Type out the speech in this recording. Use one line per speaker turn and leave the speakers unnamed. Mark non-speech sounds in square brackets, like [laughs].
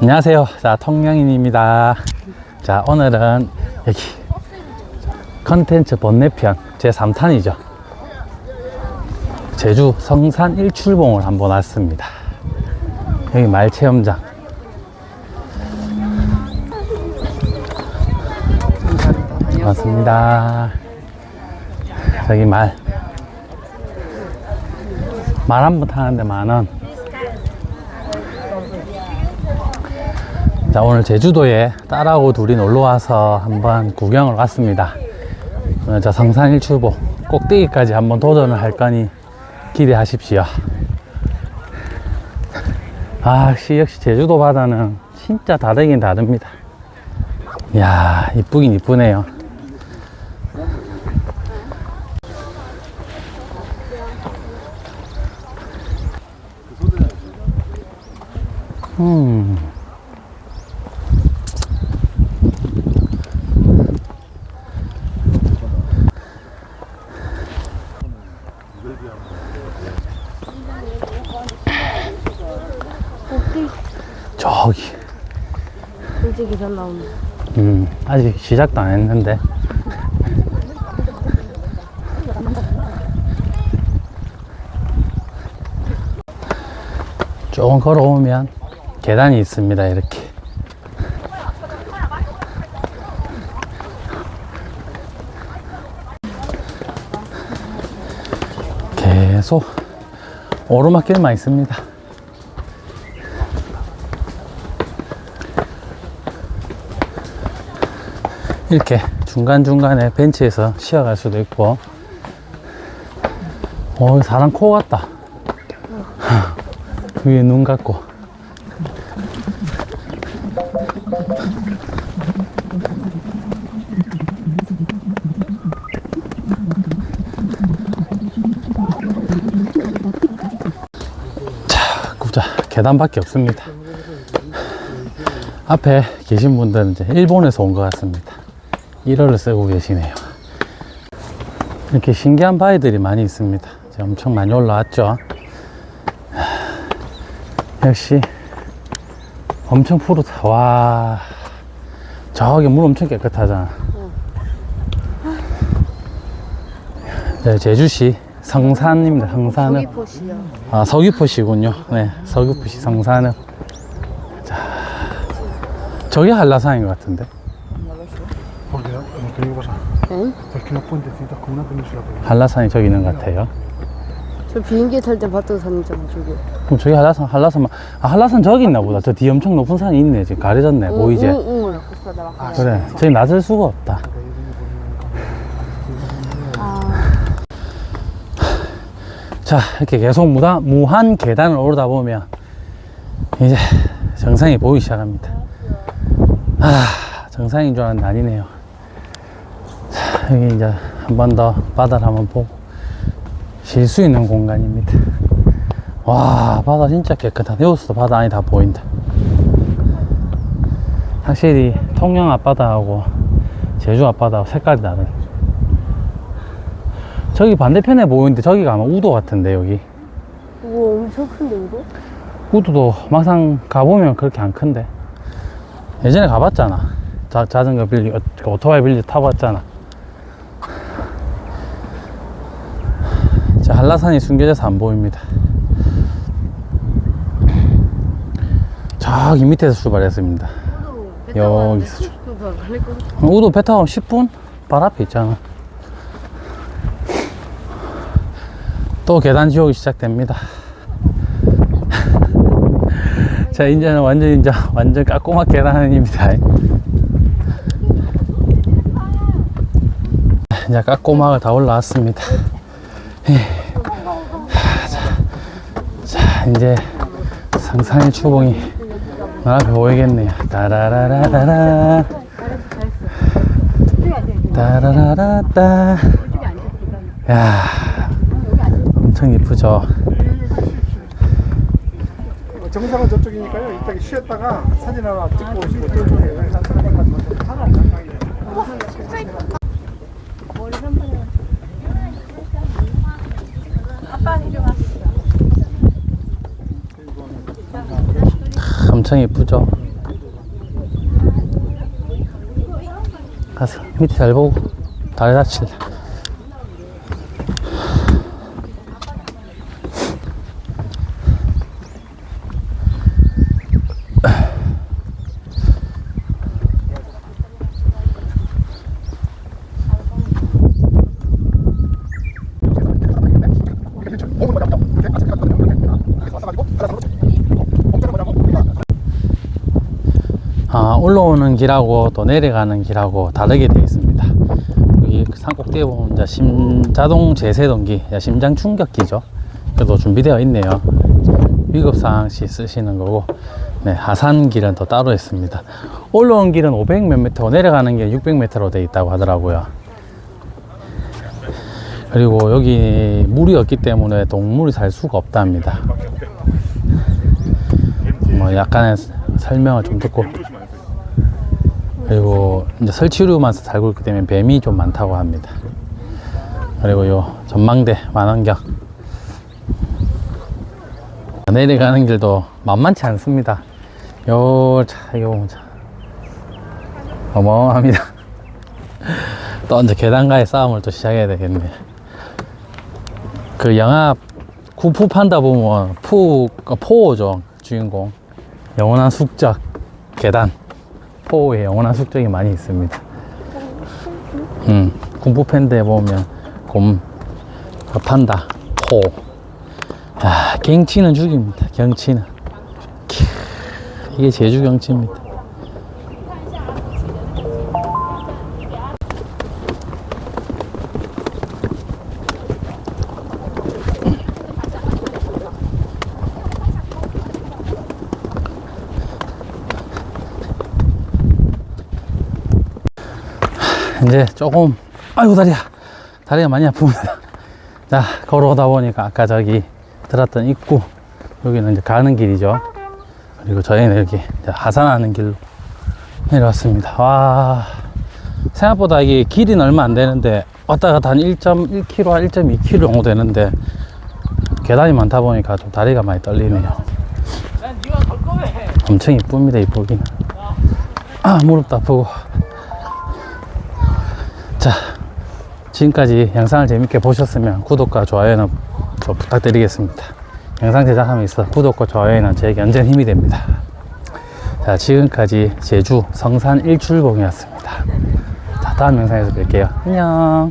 안녕하세요. 자, 통영인입니다. 자, 오늘은 여기 컨텐츠 번뇌편 제 3탄이죠. 제주 성산 일출봉을 한번 왔습니다. 여기 말 체험장. 반갑습니다. 저기 말. 말 한 번 타는데 만 원. 자, 오늘 제주도에 딸하고 둘이 놀러 와서 한번 구경을 왔습니다. 오늘 저 성산 일출봉 꼭대기까지 한번 도전을 할 거니 기대하십시오. 아, 역시, 역시 제주도 바다는 진짜 다르긴 다릅니다. 이야, 이쁘긴 이쁘네요. 음. 저기,
솔직히 잘 나온다.
음, 아직 시작도 안 했는데. [laughs] 조금 걸어오면 계단이 있습니다, 이렇게. 계속 오르막길만 있습니다. 이렇게 중간중간에 벤치에서 쉬어갈 수도 있고. 어 사람 코 같다. [laughs] 위에 눈 같고. 자 구자. 계단밖에 없습니다. 앞에 계신 분들은 이제 일본에서 온 것 같습니다 1호를 쓰고 계시네요. 이렇게 신기한 바위들이 많이 있습니다. 이제 엄청 많이 올라왔죠. 하, 역시 엄청 푸르다. 와, 저기 물 엄청 깨끗하잖아. 네, 제주시 성산입니다. 성산은
서귀포시요.
아 서귀포시군요. 네, 서귀포시 성산은 자, 저기 한라산인 것 같은데.
Pequeña.
한라산이 저기 있는 것 같아요.
저 비행기 탈 때 봤던 산이잖아, 저기.
그럼 저기 한라산, 한라산만, 아, 한라산 저기 있나 보다. 저 뒤에 엄청 높은 산이 있네. 지금 가려졌네. 보이지?
응, 응, 응.
그래. 저기 낮을 수가 없다.
아,
자, 이렇게 계속 무다, 무한 계단을 오르다 보면, 이제 정상이 보이기 시작합니다. 아, 정상인 줄 알았는데 아니네요. 자, 여기 이제 한 번 더 바다를 한번 보고, 쉴 수 있는 공간입니다. 와, 바다 진짜 깨끗하다. 여기서도 바다 안이 다 보인다. 확실히 통영 앞바다하고 제주 앞바다하고 색깔이 다른. 저기 반대편에 보이는데 저기가 아마 우도 같은데 여기
우와, 엄청 큰데, 이거?
우도도 막상 가보면 그렇게 안 큰데 예전에 가봤잖아 자, 자전거 빌리 어, 그 오토바이 빌리 타봤잖아 자 한라산이 숨겨져서 안 보입니다 저기 밑에서 출발했습니다 여기서 출- 우도 배 타고 10분? 발 앞에 있잖아. 또 계단 지옥이 시작됩니다. [laughs] 자, 이제는 완전, 이제, 완전 까꼬막 계단입니다. 이제 까꼬막을 다 올라왔습니다. 이제 상상의 추봉이 눈앞에 보이겠네요. 따라라라라라. 따라라라따. 야, 엄청 이쁘죠?
정상은 저쪽이니까요. 이따가 쉬었다가 사진 하나 찍고 오시고 저쪽에 영상 촬영까지 하나 정상이에요.
엄청 예쁘죠? 가서 밑에 잘 보고 다리 다칠래. 올라오는 길하고 또 내려가는 길하고 다르게 되어 있습니다. 여기 그산 꼭대기에 보면 자동 제세동기, 심장 충격기죠. 그래도 준비되어 있네요. 위급사항 시 쓰시는 거고, 네, 하산길은 또 따로 있습니다. 올라온 길은 500몇 미터, 내려가는 길은 600m로 되어 있다고 하더라고요. 그리고 여기 물이 없기 때문에 동물이 살 수가 없답니다. 뭐 약간의 설명을 좀 듣고 그리고 이제 설치류만 살고 있기 때문에 뱀이 좀 많다고 합니다. 그리고 요 전망대 만원경 내려가는 길도 만만치 않습니다. 요, 차, 요, 차. 어마어마합니다. [laughs] 또 이제 계단과의 싸움을 또 시작해야 되겠네. 그 영화 쿠푸 판다 보면 푸, 그 포오죠. 주인공. 영원한 숙적 계단. 포의 영원한 숙적이 많이 있습니다. 음, 군부 팬드에 보면 곰, 그 판다, 포. 아, 경치는 죽입니다. 경치는. 캬, 이게 제주 경치입니다. 이제 조금 아이고 다리야. 다리가 많이 아픕니다. [laughs] 자 걸어오다 보니까 아까 저기 들었던 입구 여기는 이제 가는 길이죠. 그리고 저희는 이렇게 하산하는 길로 내려왔습니다. 와 생각보다 이게 길이는 얼마 안 되는데 왔다 갔다 한 1.1km 1.2km 정도 되는데 계단이 많다 보니까 좀 다리가 많이 떨리네요. 엄청 이쁩니다 이쁘긴 아 무릎도 아프고 지금까지 영상을 재밌게 보셨으면 구독과 좋아요는 좀 부탁드리겠습니다. 영상 제작함에 있어 구독과 좋아요는 제게 언제나 힘이 됩니다. 자, 지금까지 제주 성산 일출봉이었습니다. 자, 다음 영상에서 뵐게요. 안녕.